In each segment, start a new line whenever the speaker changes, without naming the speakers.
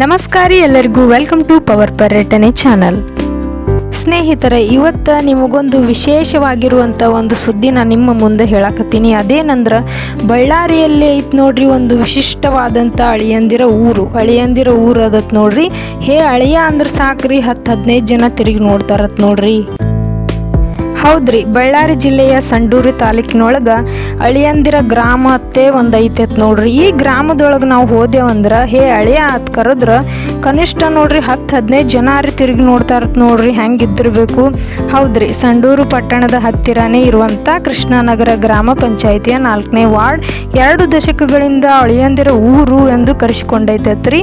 ನಮಸ್ಕಾರ ಎಲ್ಲರಿಗೂ welcome to power Paryatane channel ಸ್ನೇಹಿತರೆ, ಇವತ್ತು ನಿಮಗೊಂದು ವಿಶೇಷವಾಗಿರುವಂಥ ಒಂದು ಸುದ್ದಿ ನಿಮ್ಮ ಮುಂದೆ ಹೇಳಕತ್ತೀನಿ. ಅದೇನಂದ್ರೆ, ಬಳ್ಳಾರಿಯಲ್ಲಿ ಐತೆ ನೋಡ್ರಿ, ಒಂದು ವಿಶಿಷ್ಟವಾದಂಥ ಅಳಿಯಂದಿರ ಊರು. ಅಳಿಯಂದಿರ ಊರು ಅದತ್ ನೋಡ್ರಿ. ಹೇ, ಅಳಿಯ ಅಂದ್ರೆ ಸಾಕ್ರಿ, ಹತ್ತು ಹದಿನೈದು ಜನ ತಿರುಗಿ ನೋಡ್ತಾರತ್ ನೋಡ್ರಿ. ಹೌದ್ರಿ, ಬಳ್ಳಾರಿ ಜಿಲ್ಲೆಯ ಸಂಡೂರು ತಾಲೂಕಿನೊಳಗೆ ಅಳಿಯಂದಿರ ಗ್ರಾಮ ಅತ್ತೆ ಒಂದು ಐತೆ ನೋಡ್ರಿ. ಈ ಗ್ರಾಮದೊಳಗೆ ನಾವು ಹೋದೆವಂದ್ರೆ, ಹೇ ಅಳಿಯ ಅತ್ ಕರೆದ್ರೆ ಕನಿಷ್ಠ ನೋಡ್ರಿ ಹತ್ತು ಹದಿನೈದು ಜನ ರೀ ತಿರುಗಿ ನೋಡ್ತಾ ಇರತ್ತೆ ನೋಡ್ರಿ ಹೆಂಗಿದ್ದಿರಬೇಕು ಹೌದ್ರಿ, ಸಂಡೂರು ಪಟ್ಟಣದ ಹತ್ತಿರನೇ ಇರುವಂಥ ಕೃಷ್ಣನಗರ ಗ್ರಾಮ ಪಂಚಾಯಿತಿಯ ನಾಲ್ಕನೇ ವಾರ್ಡ್. ಎರಡು ದಶಕಗಳಿಂದ ಅಳಿಯಂದಿರ ಊರು ಎಂದು ಕರೆಸಿಕೊಂಡೈತೈತ್ರಿ.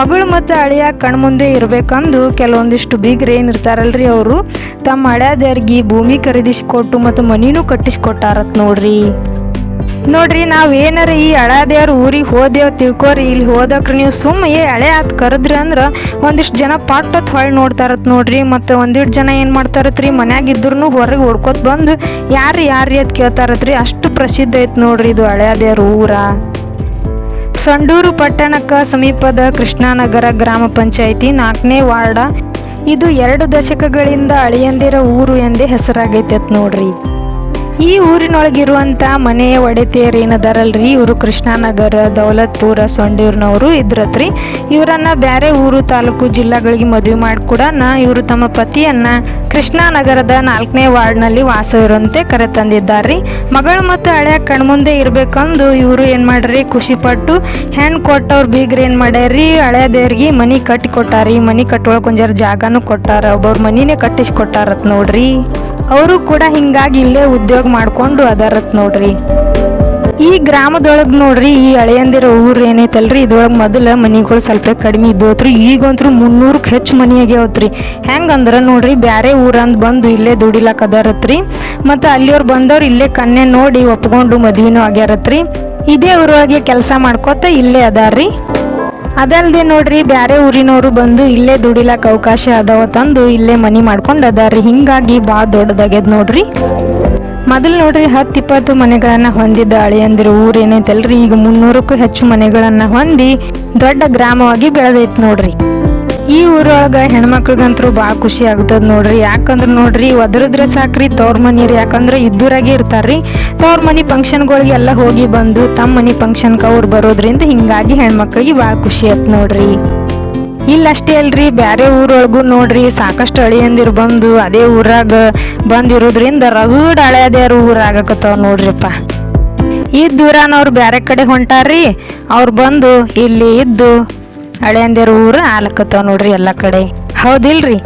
ಮಗಳು ಮತ್ತು ಅಳಿಯ ಕಣ್ಮುಂದೆ ಇರಬೇಕಂದು ಕೆಲವೊಂದಿಷ್ಟು ಬೀಗ್ರು ಏನಿರ್ತಾರಲ್ರಿ ಅವರು. ತಮ್ಮ ಅಳ್ಯಾದರ್ಗಿ ಭೂಮಿ ಖರೀದಿಸಿಕೊಟ್ಟು ಮತ್ತು ಮನಿನೂ ಕಟ್ಟಿಸಿಕೊಟ್ಟಾರತ್ ನೋಡ್ರಿ. ನೋಡ್ರಿ, ನಾವು ಏನಾರ ಈ ಹಳದೇವ್ರ ಊರಿಗೆ ಹೋದೇವ್ ತಿಳ್ಕೊರಿ, ಇಲ್ಲಿ ಹೋದಕ್ರಿ ನೀವು ಸುಮ್ಮ ಏ ಹಳೆ ಆತ್ ಕರೆದ್ರಿ ಅಂದ್ರ ಒಂದಿಷ್ಟು ಜನ ಪಾಟತ್ ಹೊಳ್ ನೋಡ್ತಾರತ್ ನೋಡ್ರಿ, ಮತ್ತು ಒಂದಿಷ್ಟು ಜನ ಏನು ಮಾಡ್ತಾರತ್ರಿ ಮನ್ಯಾಗ ಇದ್ರೂ ಹೊರಗೆ ಹೊಡ್ಕೊತ್ ಬಂದು ಯಾರು ಯಾರು ಅಂತ ಕೇಳ್ತಾರತ್ರಿ, ಅಷ್ಟು ಪ್ರಸಿದ್ಧ ಐತೆ ನೋಡ್ರಿ ಇದು ಹಳೆಯದೇವ್ರ ಊರ. ಸಂಡೂರು ಪಟ್ಟಣಕ್ಕೆ ಸಮೀಪದ ಕೃಷ್ಣಾನಗರ ಗ್ರಾಮ ಪಂಚಾಯಿತಿ ನಾಲ್ಕನೇ ವಾರ್ಡ. ಇದು ಎರಡು ದಶಕಗಳಿಂದ ಅಳಿಯಂದಿರ ಊರು ಎಂದೇ ಹೆಸರಾಗೈತೆ ನೋಡ್ರಿ. ಈ ಊರಿನೊಳಗಿರುವಂಥ ಮನೆಯ ಒಡೆತಿಯರ್ ಏನದಾರಲ್ರಿ? ಇವರು ಕೃಷ್ಣಾನಗರ, ದೌಲತ್ಪುರ, ಸೊಂಡೂರ್ನವರು ಇದ್ರತ್ರಿ. ಇವರನ್ನ ಬೇರೆ ಊರು, ತಾಲೂಕು, ಜಿಲ್ಲಾಗಳಿಗೆ ಮದುವೆ ಮಾಡಿಕೊಡನ ಇವರು ತಮ್ಮ ಪತಿಯನ್ನ ಕೃಷ್ಣಾನಗರದ ನಾಲ್ಕನೇ ವಾರ್ಡ್ನಲ್ಲಿ ವಾಸವಿರುವಂತೆ ಕರೆತಂದಿದ್ದಾರೆ ಮಗಳು ಮತ್ತು ಹಳೆಯ ಕಣ್ಮುಂದೆ ಇರಬೇಕಂದು ಇವರು ಏನು ಮಾಡ್ರಿ? ಖುಷಿಪಟ್ಟು ಹೆಣ್ಣು ಕೊಟ್ಟವ್ರು ಬೀಗ್ರ ಏನು ಮಾಡ್ಯಾರೀ ಹಳೆಯ ದೇವ್ರಿಗೆ ಮನೆ ಕಟ್ಟಿ ಕೊಟ್ಟಾರಿ ಮನೆ ಕಟ್ಟೊಳಗೆ ಒಂಜಾರ ಜಾಗನೂ ಕೊಟ್ಟಾರ. ಒಬ್ಬವ್ರ ಮನಿನೇ ಕಟ್ಟಿಸಿ ಕೊಟ್ಟಾರತ್ ನೋಡ್ರಿ. ಅವರು ಕೂಡ ಹಿಂಗಾಗಿ ಇಲ್ಲೇ ಉದ್ಯೋಗ ಮಾಡ್ಕೊಂಡು ಅದಾರತ್ ನೋಡ್ರಿ. ಈ ಗ್ರಾಮದೊಳಗೆ ನೋಡ್ರಿ, ಈ ಹಳೆಯಂದಿರ ಊರು ಏನೈತಲ್ರಿ, ಇದ್ರೊಳಗೆ ಮೊದಲ ಮನಿಗಳು ಸ್ವಲ್ಪ ಕಡಿಮೆ ಇದ್ದೋತ್ರಿ ಈಗಂತೂ ಮುನ್ನೂರಕ್ಕೆ ಹೆಚ್ಚು ಮನಿ ಆಗ್ಯಾವತ್ರಿ. ಹೆಂಗಂದ್ರ ನೋಡ್ರಿ, ಬ್ಯಾರೆ ಊರಂದ್ ಬಂದು ಇಲ್ಲೇ ದುಡಿಲಾಕ ಅದಾರತ್ರಿ. ಮತ್ತು ಅಲ್ಲಿಯವ್ರು ಬಂದವ್ರು ಇಲ್ಲೇ ಕನ್ನೆ ನೋಡಿ ಒಪ್ಕೊಂಡು ಮದ್ವಿನೂ ಆಗ್ಯಾರತ್ರಿ. ಇದೇ ಊರೊಳಗೆ ಕೆಲಸ ಮಾಡ್ಕೋತ ಇಲ್ಲೇ ಅದಾರ್ರಿ. ಅದಲ್ದೆ ನೋಡ್ರಿ, ಬ್ಯಾರೆ ಊರಿನವರು ಬಂದು ಇಲ್ಲೇ ದುಡಿಲಾಕ ಅವಕಾಶ ಅದಾವ ತಂದು ಇಲ್ಲೇ ಮನಿ ಮಾಡ್ಕೊಂಡು ಅದಾರ್ರಿ. ಹಿಂಗಾಗಿ ಭಾಳ ದೊಡ್ಡದಾಗ್ಯದ ನೋಡ್ರಿ. ಮೊದಲು ನೋಡ್ರಿ ಹತ್ತು ಇಪ್ಪತ್ತು ಮನೆಗಳನ್ನ ಹೊಂದಿದ್ದ ಅಳಿಯಂದಿರ ಊರೇನೈತಲ್ರಿ ಈಗ ಮುನ್ನೂರಕ್ಕೂ ಹೆಚ್ಚು ಮನೆಗಳನ್ನ ಹೊಂದಿ ದೊಡ್ಡ ಗ್ರಾಮವಾಗಿ ಬೆಳೆದೈತೆ ನೋಡ್ರಿ. ಈ ಊರೊಳಗ ಹೆಣ್ಮಕ್ಳಿಗಂತೂ ಭಾಳ ಖುಷಿ ಆಗ್ತದ ನೋಡ್ರಿ. ಯಾಕಂದ್ರೆ ನೋಡ್ರಿ, ಒದರಿದ್ರೆ ಸಾಕ್ರಿ, ತವ್ರ ಮನೀರಿ ಯಾಕಂದ್ರೆ ಇದ್ದೂರಾಗೆ ಇರ್ತಾರ್ರಿ. ತವ್ರ ಮನೆ ಫಂಕ್ಷನ್ಗಳಿಗೆಲ್ಲ ಹೋಗಿ ಬಂದು ತಮ್ಮ ಮನೆ ಫಂಕ್ಷನ್ಗೆ ಅವ್ರು ಬರೋದ್ರಿಂದ ಹಿಂಗಾಗಿ ಹೆಣ್ಮಕ್ಳಿಗೆ ಭಾಳ ಖುಷಿ ಆಯ್ತು ನೋಡ್ರಿ. ಇಲ್ಲಷ್ಟೇ ಅಲ್ರಿ, ಬ್ಯಾರೆ ಊರೊಳಗೂ ನೋಡ್ರಿ, ಸಾಕಷ್ಟು ಅಳಿಯಂದಿರು ಬಂದು ಅದೇ ಊರಾಗ ಬಂದಿರೋದ್ರಿಂದ ರಗಡ್ ಹಳೆಯದ್ಯಾರು ಊರಾಗಕತ್ತಾವ ನೋಡ್ರಿಪ್ಪ. ಈ ದೂರನವ್ರು ಬ್ಯಾರೆ ಕಡೆ ಹೊಂಟಾರ್ರಿ, ಅವ್ರು ಬಂದು ಇಲ್ಲಿ ಇದ್ದು ಹಳೆಯಂದಿರ ಊರು ಆಲಕತ್ತಾವ ನೋಡ್ರಿ ಎಲ್ಲ ಕಡೆ. ಹೌದಿಲ್ರಿ?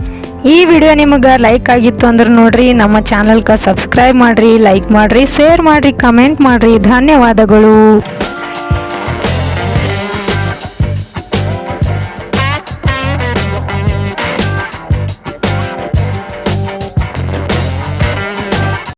ಈ ವಿಡಿಯೋ ನಿಮಗೆ ಲೈಕ್ ಆಗಿತ್ತು ಅಂದ್ರೆ ನೋಡ್ರಿ, ನಮ್ಮ ಚಾನಲ್ಗೆ ಸಬ್ಸ್ಕ್ರೈಬ್ ಮಾಡ್ರಿ ಲೈಕ್ ಮಾಡ್ರಿ ಶೇರ್ ಮಾಡ್ರಿ ಕಮೆಂಟ್ ಮಾಡ್ರಿ. ಧನ್ಯವಾದಗಳು.